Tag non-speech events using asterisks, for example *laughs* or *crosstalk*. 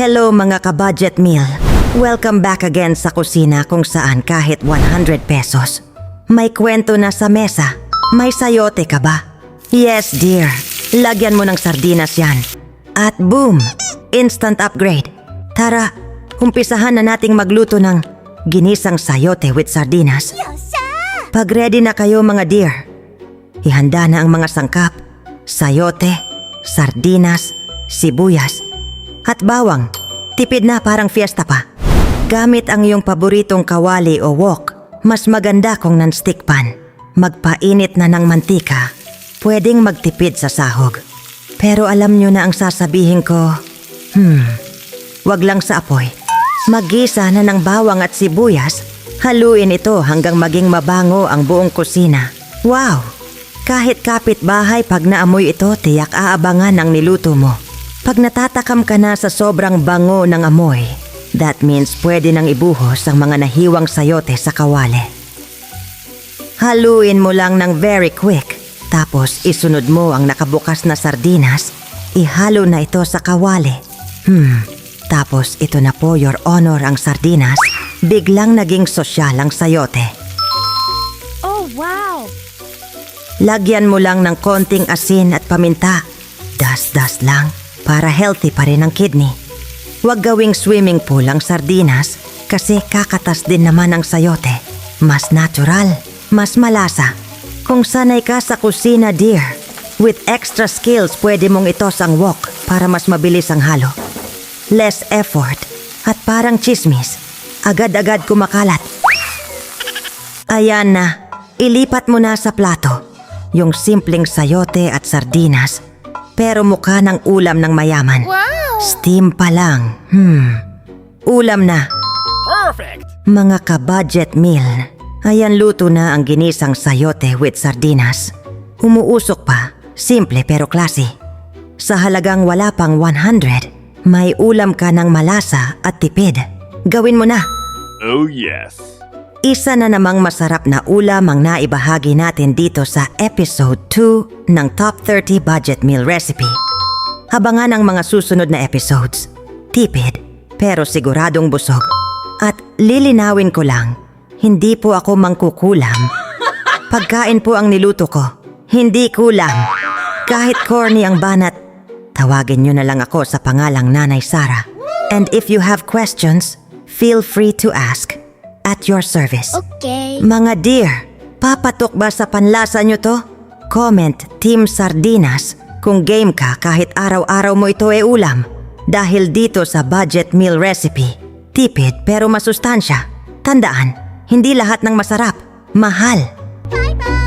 Hello mga ka-budget meal. Welcome back again sa kusina kung saan kahit 100 pesos. May kwento na sa mesa. May sayote ka ba? Yes dear. Lagyan mo ng sardinas yan. At boom! Instant upgrade. Tara, umpisahan na nating magluto ng ginisang sayote with sardinas. Pag ready na kayo mga dear, ihanda na ang mga sangkap, sayote, sardinas, sibuyas, at bawang. Tipid na parang fiesta pa. Gamit ang iyong paboritong kawali o wok, mas maganda kung non-stick pan. Magpainit na ng mantika, pwedeng magtipid sa sahog. Pero alam nyo na ang sasabihin ko, hmm, wag lang sa apoy. Magisa na ng bawang at sibuyas, haluin ito hanggang maging mabango ang buong kusina. Wow! Kahit kapitbahay pag naamoy ito, tiyak aabangan ang niluto mo. Pag natatakam ka na sa sobrang bango ng amoy, that means pwede nang ibuhos ang mga nahiwang sayote sa kawali. Haluin mo lang ng very quick, tapos isunod mo ang nakabukas na sardinas, ihalo na ito sa kawali. Hmm, tapos ito na po your honor ang sardinas, biglang naging sosyal ang sayote. Oh, wow! Lagyan mo lang ng konting asin at paminta. Das-das lang para healthy pa rin ang kidney. Huwag gawing swimming pool ang sardinas kasi kakatas din naman ang sayote. Mas natural, mas malasa. Kung sanay ka sa kusina dear, with extra skills pwede mong itos ang wok para mas mabilis ang halo. Less effort at parang chismis. Agad-agad kumakalat. Ayan na, ilipat mo na sa plato. Yung simpleng sayote at sardinas, pero mukha ng ulam ng mayaman. Wow! Steam pa lang. Hmm. Ulam na. Perfect! Mga ka-budget meal. Ayan luto na ang ginisang sayote with sardinas. Umuusok pa. Simple pero klase. Sa halagang wala pang 100, may ulam ka ng malasa at tipid. Gawin mo na. Oh, yes. Isa na namang masarap na ulam ang naibahagi natin dito sa episode 2 ng Top 30 Budget Meal Recipe. Abangan ang mga susunod na episodes. Tipid, pero siguradong busog. At lilinawin ko lang, hindi po ako mangkukulam. *laughs* Pagkain po ang niluto ko. Hindi kulang. Kahit corny ang banat, tawagin nyo na lang ako sa pangalang Nanay Sara. And if you have questions, feel free to ask. At your service. Okay. Mga dear, papatok ba sa panlasa nyo to? Comment Team Sardinas kung game ka kahit araw-araw mo ito e ulam. Dahil dito sa budget meal recipe, tipid pero masustansya. Tandaan, hindi lahat ng masarap, mahal. Bye-bye!